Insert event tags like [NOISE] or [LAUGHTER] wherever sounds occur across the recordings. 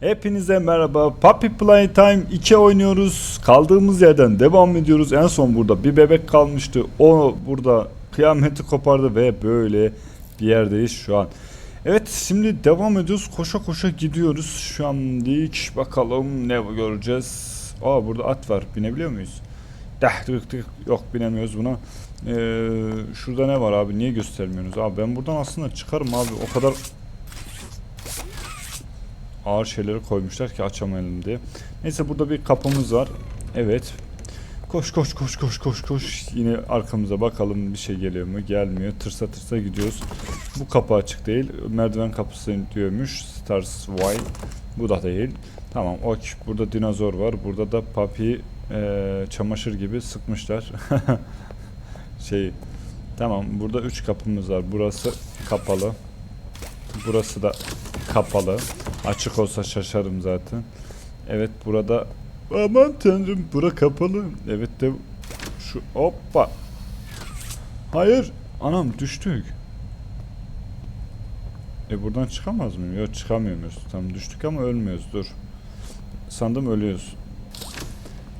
Hepinize merhaba. Puppy Playtime 2 oynuyoruz. Kaldığımız yerden devam ediyoruz. En son burada bir bebek kalmıştı. O burada kıyameti kopardı ve böyle bir yerdeyiz şu an. Evet şimdi devam ediyoruz. Koşa koşa gidiyoruz. Şu an dik bakalım ne göreceğiz. Aa burada at var. Binebiliyor muyuz? Dah tık tık. Yok binemiyoruz buna. Ee, şurada ne var abi? Niye göstermiyorsunuz? Abi ben buradan aslında çıkarım abi. O kadar ağır şeyleri koymuşlar ki açamayalım diye. Neyse burada bir kapımız var. Evet. Koş koş koş koş koş koş. Yine arkamıza bakalım bir şey geliyor mu? Gelmiyor. Tırsa tırsa gidiyoruz. Bu kapı açık değil. Merdiven kapısı diyormuş. Stars White. Bu da değil. Tamam ok. Burada dinozor var. Burada da papi eee, çamaşır gibi sıkmışlar. [LAUGHS] şey. Tamam. Burada üç kapımız var. Burası kapalı. Burası da kapalı. Açık olsa şaşarım zaten. Evet burada aman tanrım bura kapalı. Evet de şu hoppa. Hayır. Anam düştük. E buradan çıkamaz mıyım? Yok çıkamıyoruz. Tam düştük ama ölmüyoruz. Dur. Sandım ölüyoruz.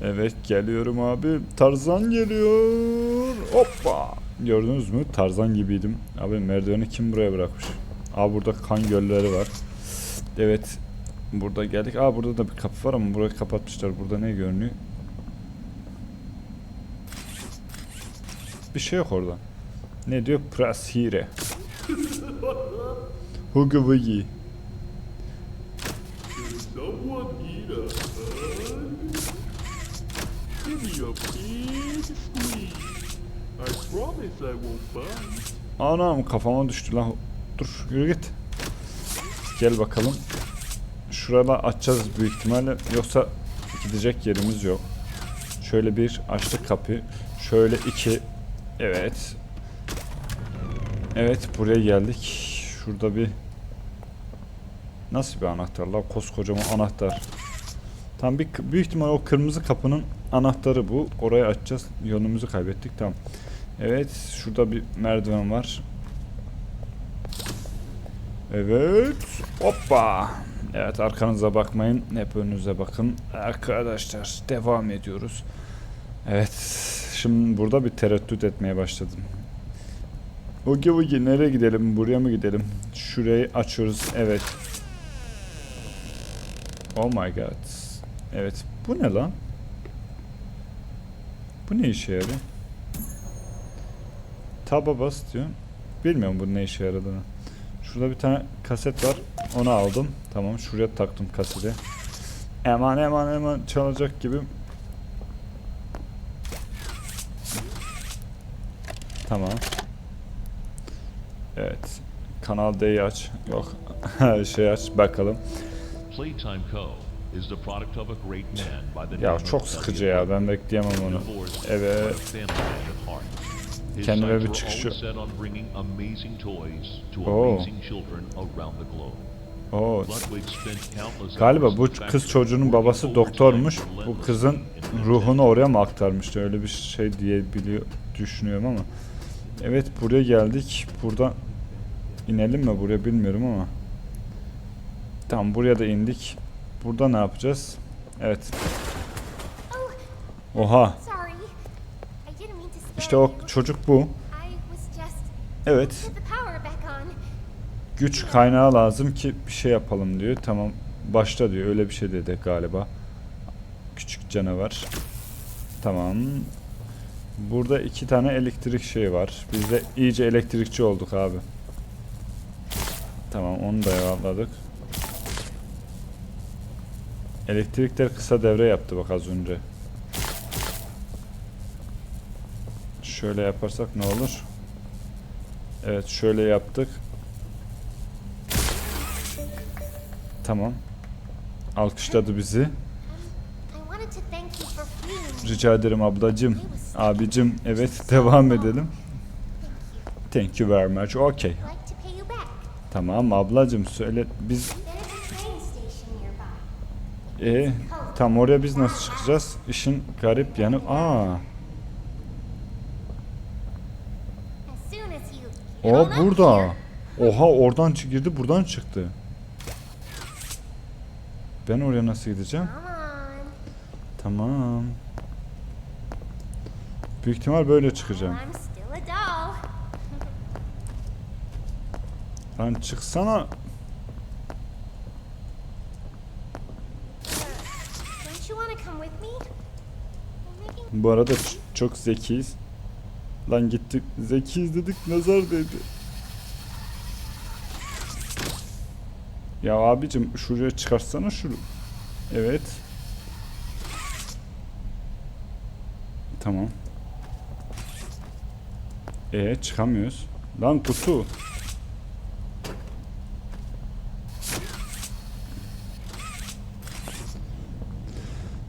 Evet geliyorum abi. Tarzan geliyor. Hoppa. Gördünüz mü? Tarzan gibiydim. Abi merdiveni kim buraya bırakmış? Aa burada kan gölleri var. Evet. Burada geldik. Aa burada da bir kapı var ama burayı kapatmışlar. Burada ne görünüyor? Bir şey yok orada. Ne diyor? Press here. Hugo Wuggy. Someone need a hug? Give me a big squeeze. I promise I won't bite. Anam kafama düştü lan. Dur yürü git. Gel bakalım. Şurada açacağız büyük ihtimalle. Yoksa gidecek yerimiz yok. Şöyle bir açtık kapıyı. Şöyle iki. Evet. Evet buraya geldik. Şurada bir Nasıl bir anahtar la? Koskocaman anahtar. Tam bir büyük ihtimal o kırmızı kapının anahtarı bu. Orayı açacağız. Yolumuzu kaybettik. Tamam. Evet, şurada bir merdiven var. Evet. Hoppa. Evet, arkanıza bakmayın. Hep önünüze bakın. Arkadaşlar, devam ediyoruz. Evet. Şimdi burada bir tereddüt etmeye başladım. Ogi ogi nereye gidelim? Buraya mı gidelim? Şurayı açıyoruz. Evet. Oh my god. Evet. Bu ne lan? Bu ne işe yarıyor? Taba bas diyor. Bilmiyorum bunun ne işe yaradığını. Şurada bir tane kaset var. Onu aldım. Tamam şuraya taktım kaseti. Eman eman eman çalacak gibi. Tamam. Evet. Kanal D'yi aç. Yok. [LAUGHS] şey aç bakalım. Ya çok sıkıcı ya ben bekleyemem onu. Evet. Kendime bir were çıkış always set on bringing amazing toys to Oh. amazing children around the globe. Oo. Countless Galiba bu kız çocuğunun babası doktormuş. Bu kızın ruhunu oraya mı aktarmıştı? Öyle bir şey diye biliyor düşünüyorum ama. Evet buraya geldik. Burada inelim mi buraya bilmiyorum ama. Tamam buraya da indik. Burada ne yapacağız? Evet. Oha. İşte o çocuk bu. Evet. Güç kaynağı lazım ki bir şey yapalım diyor. Tamam başla diyor. Öyle bir şey dedi galiba. Küçük canavar. Tamam. Burada iki tane elektrik şeyi var. Biz de iyice elektrikçi olduk abi. Tamam onu da ayarladık. Elektrikler kısa devre yaptı bak az önce. Şöyle yaparsak ne olur? Evet şöyle yaptık. Tamam. Alkışladı bizi. Rica ederim ablacım. Abicim evet devam edelim. Thank you very much. Okay. Tamam ablacım söyle biz e tam oraya biz nasıl çıkacağız? İşin garip yanı. Aa, o burada. Oha oradan girdi buradan çıktı. Ben oraya nasıl gideceğim? Tamam. Büyük ihtimal böyle çıkacağım. [LAUGHS] Lan çıksana. Bu arada çok zekiyiz. Lan gittik zekiyiz dedik nazar değdi. Ya abicim şuraya çıkarsana şunu. Evet. Tamam. E çıkamıyoruz. Lan kutu.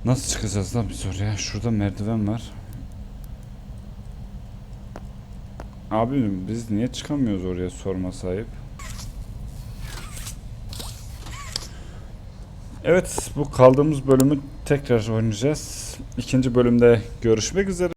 Nasıl çıkacağız lan biz oraya? Şurada merdiven var. Abi biz niye çıkamıyoruz oraya sorma sahip? Evet bu kaldığımız bölümü tekrar oynayacağız. İkinci bölümde görüşmek üzere.